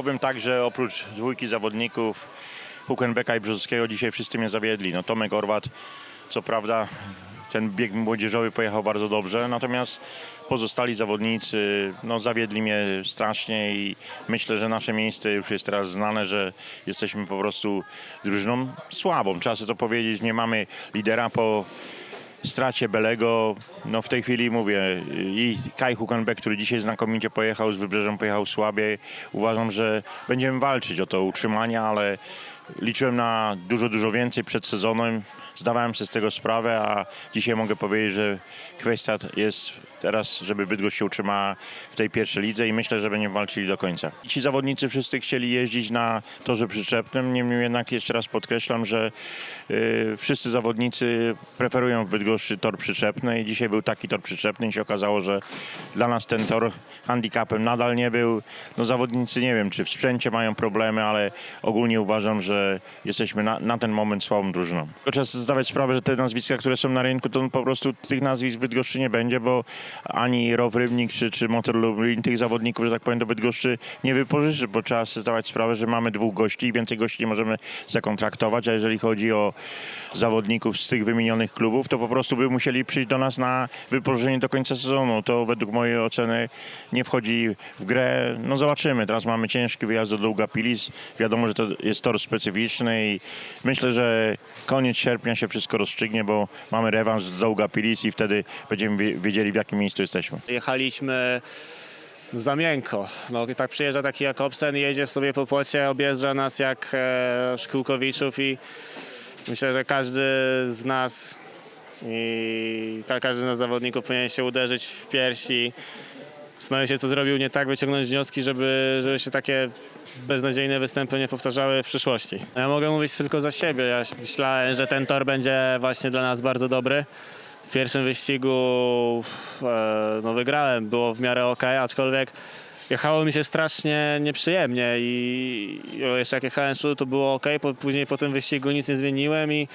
Powiem tak, że oprócz dwójki zawodników Hukenbecka i Brzozowskiego dzisiaj wszyscy mnie zawiedli. No Tomek Orwat, co prawda ten bieg młodzieżowy pojechał bardzo dobrze, natomiast pozostali zawodnicy no, zawiedli mnie strasznie i myślę, że nasze miejsce już jest teraz znane, że jesteśmy po prostu drużyną słabą. Trzeba sobie to powiedzieć, nie mamy lidera po stracie Belego, no w tej chwili mówię, i Kai Hukenbeck, który dzisiaj znakomicie pojechał, z Wybrzeżem pojechał słabiej. Uważam, że będziemy walczyć o to utrzymanie, ale liczyłem na dużo, dużo więcej przed sezonem. Zdawałem sobie z tego sprawę, a dzisiaj mogę powiedzieć, że kwestia jest teraz, żeby Bydgoszcz się utrzymała w tej pierwszej lidze i myślę, że będziemy walczyli do końca. Ci zawodnicy wszyscy chcieli jeździć na torze przyczepnym, niemniej jednak jeszcze raz podkreślam, że y, wszyscy zawodnicy preferują w Bydgoszczy tor przyczepny i dzisiaj był taki tor przyczepny i się okazało, że dla nas ten tor handicapem nadal nie był. No zawodnicy nie wiem, czy w sprzęcie mają problemy, ale ogólnie uważam, że jesteśmy na, na ten moment słabą drużyną. Trzeba zdawać sprawę, że te nazwiska, które są na rynku, to po prostu tych nazwisk w Bydgoszczy nie będzie, bo ani Row Rybnik czy, czy Motor Lublin tych zawodników, że tak powiem, do Bydgoszczy nie wypożyczy, bo trzeba sobie zdawać sprawę, że mamy dwóch gości i więcej gości nie możemy zakontraktować, a jeżeli chodzi o zawodników z tych wymienionych klubów, to po prostu by musieli przyjść do nas na wypożyczenie do końca sezonu. To według mojej oceny nie wchodzi w grę. No zobaczymy. Teraz mamy ciężki wyjazd do Długapilis. Wiadomo, że to jest tor specyficzny i myślę, że koniec sierpnia się wszystko rozstrzygnie, bo mamy rewanż z Długapilis i wtedy będziemy wie- wiedzieli w jakim miejscu jesteśmy. Jechaliśmy za miękko. No tak przyjeżdża taki Jakobsen, jedzie w sobie po płocie, objeżdża nas jak e, Szkółkowiczów i myślę, że każdy z nas i ka- każdy z nas zawodników powinien się uderzyć w piersi, zastanowić się, co zrobił nie tak, wyciągnąć wnioski, żeby, żeby się takie beznadziejne występy nie powtarzały w przyszłości. Ja mogę mówić tylko za siebie. Ja myślałem, że ten tor będzie właśnie dla nas bardzo dobry. W pierwszym wyścigu e, no wygrałem, było w miarę ok, aczkolwiek jechało mi się strasznie nieprzyjemnie i jeszcze jak jechałem z to było ok, później po tym wyścigu nic nie zmieniłem i,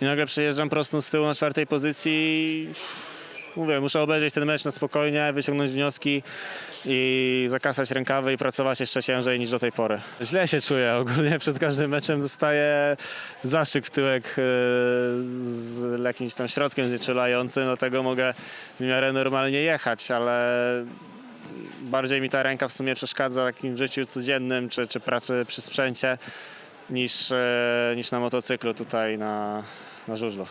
i nagle przejeżdżam prosto z tyłu na czwartej pozycji mówię, muszę obejrzeć ten mecz na spokojnie, wyciągnąć wnioski i zakasać rękawy i pracować jeszcze ciężej niż do tej pory. Źle się czuję, ogólnie przed każdym meczem dostaję zastrzyk w tyłek e, z jakimś tam środkiem znieczulającym, do tego mogę w miarę normalnie jechać, ale bardziej mi ta ręka w sumie przeszkadza w takim życiu codziennym czy, czy pracy przy sprzęcie niż, e, niż na motocyklu tutaj na, na żużlu.